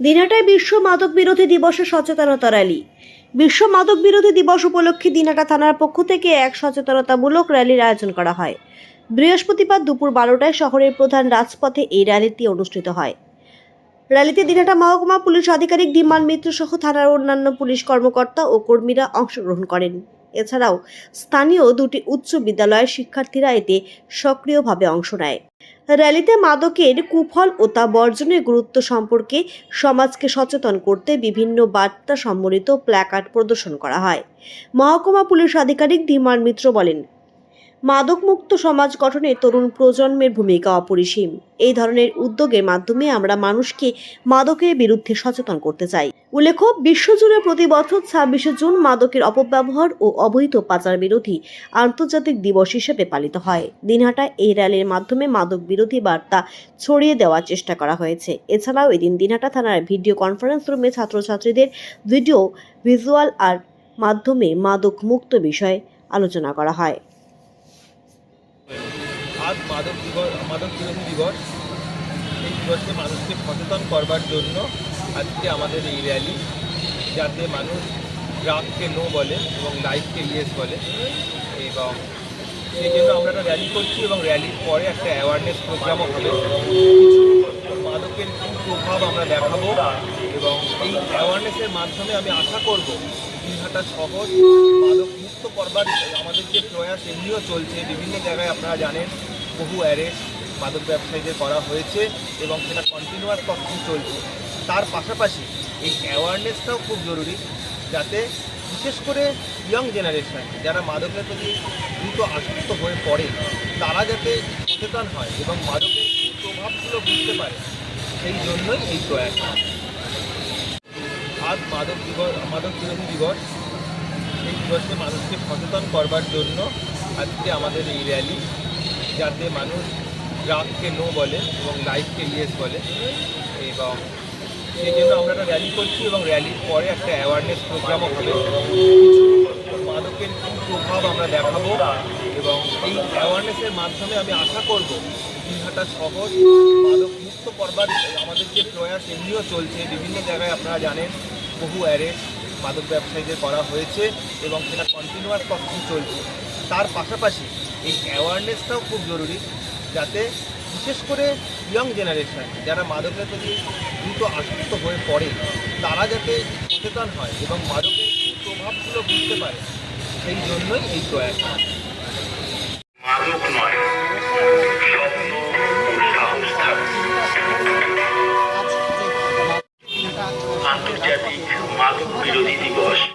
দিনহাটায় বিশ্ব মাদক বিরোধী দিবসে সচেতনতা র্যালি। বিশ্ব মাদক বিরোধী দিবস উপলক্ষে দিনহাটা থানার পক্ষ থেকে এক সচেতনতামূলক র্যালির আয়োজন করা হয়। বৃহস্পতিবার দুপুর বারোটায় শহরের প্রধান রাজপথে এই র্যালিটি অনুষ্ঠিত হয়। র্যালিতে দিনহাটা মহকুমা পুলিশ আধিকারিক ধীমান মিত্র সহ থানার অন্যান্য পুলিশ কর্মকর্তা ও কর্মীরা অংশগ্রহণ করেন। এছাড়াও স্থানীয় দুটি উচ্চ বিদ্যালয়ের শিক্ষার্থীরা এতে সক্রিয়ভাবে অংশ নেয়। র্যালিতে মাদকের কুফল ও তা বর্জনের গুরুত্ব সম্পর্কে সমাজকে সচেতন করতে বিভিন্ন বার্তা সম্বলিত প্ল্যাকার্ড প্রদর্শন করা হয়। মহকুমা পুলিশ আধিকারিক ধীমান মিত্র বলেন মাদকমুক্ত সমাজ গঠনে তরুণ প্রজন্মের ভূমিকা অপরিসীম। এই ধরনের উদ্যোগের মাধ্যমে আমরা মানুষকে মাদকের বিরুদ্ধে সচেতন করতে চাই। উল্লেখ্য, বিশ্বজুড়ে প্রতি বছর ছাব্বিশে জুন মাদকের অপব্যবহার ও অবৈধ পাচার বিরোধী আন্তর্জাতিক দিবস হিসেবে পালিত হয়। দিনহাটা এই র্যালির মাধ্যমে মাদক বিরোধী বার্তা ছড়িয়ে দেওয়ার চেষ্টা করা হয়েছে। এছাড়াও এদিন দিনহাটা থানার ভিডিও কনফারেন্স রুমে ছাত্রছাত্রীদের ভিডিও, ভিজুয়াল আর মাধ্যমে মাদক মুক্ত বিষয়ে আলোচনা করা হয়। মাদক দিবস, মাদক বিরোধী দিবস। এই দিবসে মানুষকে সচেতন করবার জন্য আজকে আমাদের এই র্যালি যাতে মানুষ ড্রাগকে নো বলে এবং লাইফকে ইয়েস বলে। এবং সেই জন্য আমরা একটা র্যালি করছি এবং র্যালির পরে একটা অ্যাওয়ারনেস প্রোগ্রামও হবে। মাদকের কী প্রভাব আমরা দেখাবো এবং এই অ্যাওয়ারনেসের মাধ্যমে আমি আশা করব দিনহাটা শহর মাদক মুক্ত করবার আমাদের যে প্রয়াস, এমনিও চলছে। বিভিন্ন জায়গায় আপনারা জানেন বহু অ্যারেস্ট মাদক ব্যবসায়ীদের করা হয়েছে এবং সেটা কন্টিনিউয়াস তখন চলছে। তার পাশাপাশি এই অ্যাওয়ারনেসটাও খুব জরুরি যাতে বিশেষ করে ইয়ং জেনারেশন যারা মাদকের প্রতি দ্রুত আসক্ত হয়ে পড়ে, তারা যাতে সচেতন হয় এবং মাদকের প্রভাবগুলো বুঝতে পারে, সেই জন্যই এই প্রয়াস। আজ মাদক দিবস, মাদক বিরোধী দিবস। এই দিবসে মানুষকে সচেতন করবার জন্য আজকে আমাদের এই র্যালি যাতে মানুষ ড্রাগকে নো বলে এবং লাইফকে ইয়েস বলে। এবং সেই জন্য আমরা একটা র্যালি করছি এবং র্যালির পরে একটা অ্যাওয়ারনেস প্রোগ্রামও হবে। মাদকের কী প্রভাব আমরা দেখাবো? এবং এই অ্যাওয়ারনেসের মাধ্যমে আমি আশা করব দিনহাটা শহর মাদক মুক্ত করবার আমাদের যে প্রয়াস, এমনিও চলছে। বিভিন্ন জায়গায় আপনারা জানেন, বহু অ্যারেস্ট মাদক ব্যবসায়ীদের করা হয়েছে এবং সেটা কন্টিনিউয়াস কখন চলছে। তার পাশাপাশি এই অ্যাওয়ারনেসটাও খুব জরুরি যাতে বিশেষ করে ইয়ং জেনারেশন যারা মাদকের প্রতি দ্রুত আসক্ত হয়ে পড়ে, তারা যাতে সচেতন হয় এবং মাদকের প্রভাবগুলো বুঝতে পারে, সেই জন্যই এই প্রয়াস।